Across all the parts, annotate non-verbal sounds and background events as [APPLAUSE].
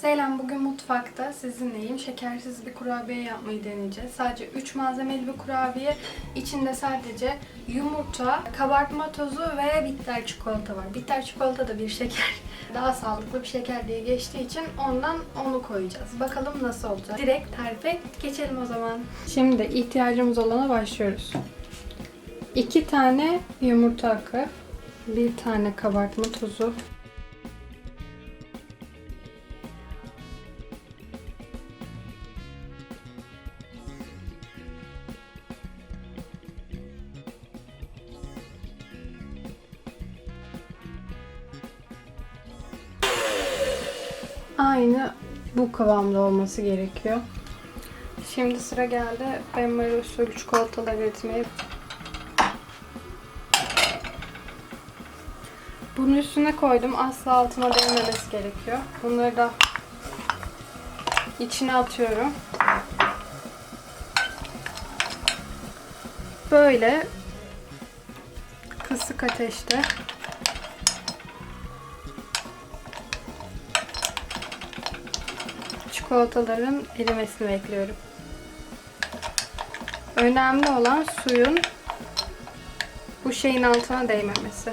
Selam, bugün mutfakta sizinleyim. Şekersiz bir kurabiye yapmayı deneyeceğiz. Sadece 3 malzemeli bir kurabiye. İçinde sadece yumurta, kabartma tozu ve bitter çikolata var. Bitter çikolata da bir şeker. [LAUGHS] Daha sağlıklı bir şeker diye geçtiği için ondan onu koyacağız. Bakalım nasıl olacak. Direkt tarife geçelim o zaman. Şimdi ihtiyacımız olana başlıyoruz. 2 tane yumurta akı, bir tane kabartma tozu, Aynı bu kıvamda olması gerekiyor. Şimdi sıra geldi benmari usulü çikolatalar üretmeye. Bunun üstüne koydum. Asla altına değmemesi gerekiyor. Bunları da içine atıyorum. Böyle kısık ateşte çikolataların erimesini bekliyorum. Önemli olan suyun bu şeyin altına değmemesi.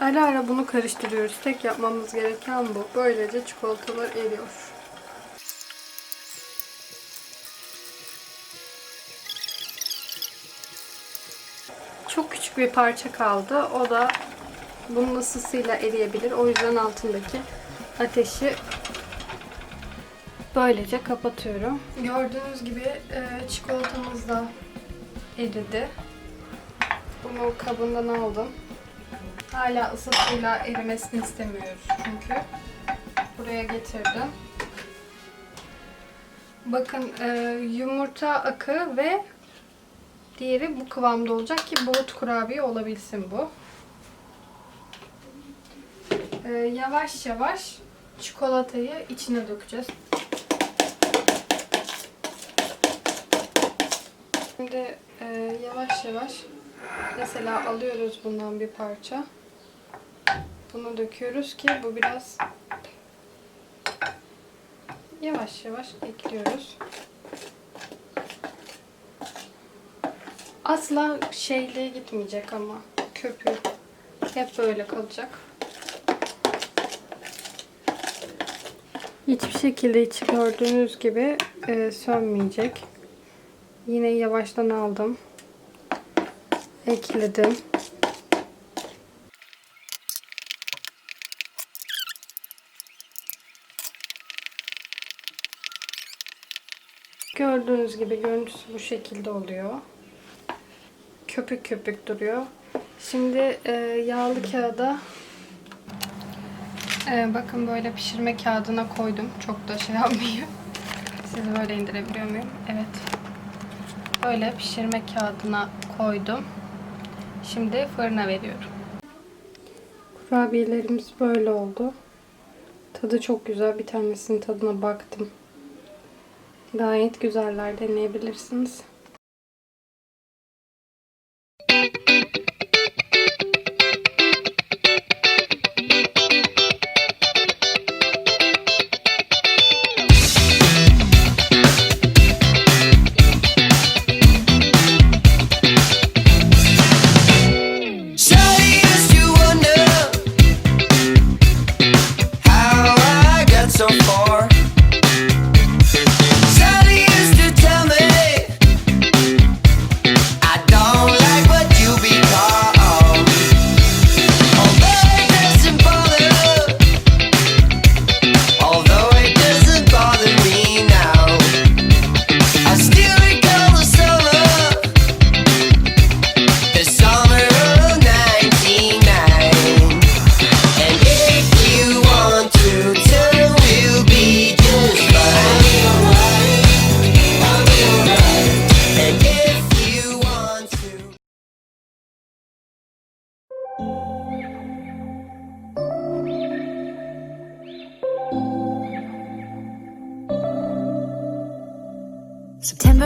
Ara ara bunu karıştırıyoruz. Tek yapmamız gereken bu. Böylece çikolatalar eriyor. Çok küçük bir parça kaldı. O da bunun ısısıyla eriyebilir. O yüzden altındaki ateşi böylece kapatıyorum. Gördüğünüz gibi e, çikolatamız da eridi. Bunu kabından aldım. Hala ısısıyla erimesini istemiyoruz çünkü. Buraya getirdim. Bakın e, yumurta akı ve diğeri bu kıvamda olacak ki bulut kurabiye olabilsin bu. E, yavaş yavaş çikolatayı içine dökeceğiz. Şimdi e, yavaş yavaş mesela alıyoruz bundan bir parça. Bunu döküyoruz ki bu biraz yavaş yavaş ekliyoruz. Asla şeyliğe gitmeyecek ama köpüğü hep böyle kalacak. Hiçbir şekilde içi gördüğünüz gibi e, sönmeyecek. Yine yavaştan aldım. Ekledim. Gördüğünüz gibi görüntüsü bu şekilde oluyor. Köpük köpük duruyor. Şimdi e, yağlı kağıda e, bakın böyle pişirme kağıdına koydum. Çok da şey [LAUGHS] yapmayayım. Sizi böyle indirebiliyor muyum? Evet. Böyle pişirme kağıdına koydum. Şimdi fırına veriyorum. Kurabiyelerimiz böyle oldu. Tadı çok güzel. Bir tanesinin tadına baktım. Gayet güzeller. Deneyebilirsiniz.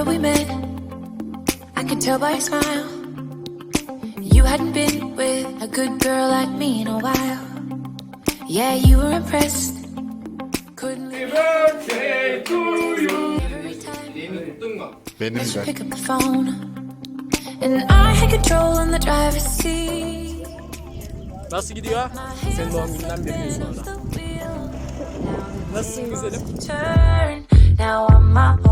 Remember we met? I could tell by your smile. You hadn't been with a good girl like me in a while. Yeah, you were impressed. Couldn't leave every time. Benim But you pick up the phone. And I had control in the driver's seat. Nasıl gidiyor? Senin doğum gününden bir gün sonra. Nasılsın güzelim? turn. Now I'm up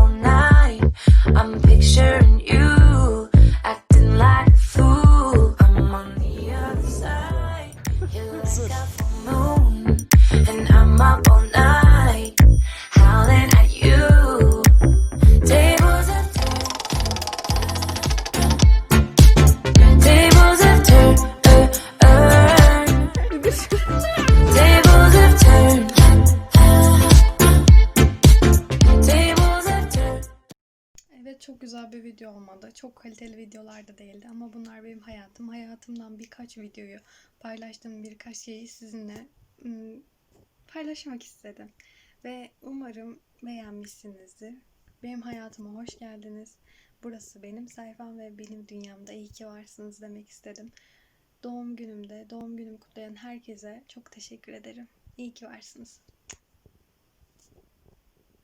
güzel bir video olmadı. Çok kaliteli videolar da değildi ama bunlar benim hayatım. Hayatımdan birkaç videoyu paylaştığım birkaç şeyi sizinle paylaşmak istedim. Ve umarım beğenmişsinizdir. Benim hayatıma hoş geldiniz. Burası benim sayfam ve benim dünyamda iyi ki varsınız demek istedim. Doğum günümde doğum günümü kutlayan herkese çok teşekkür ederim. İyi ki varsınız.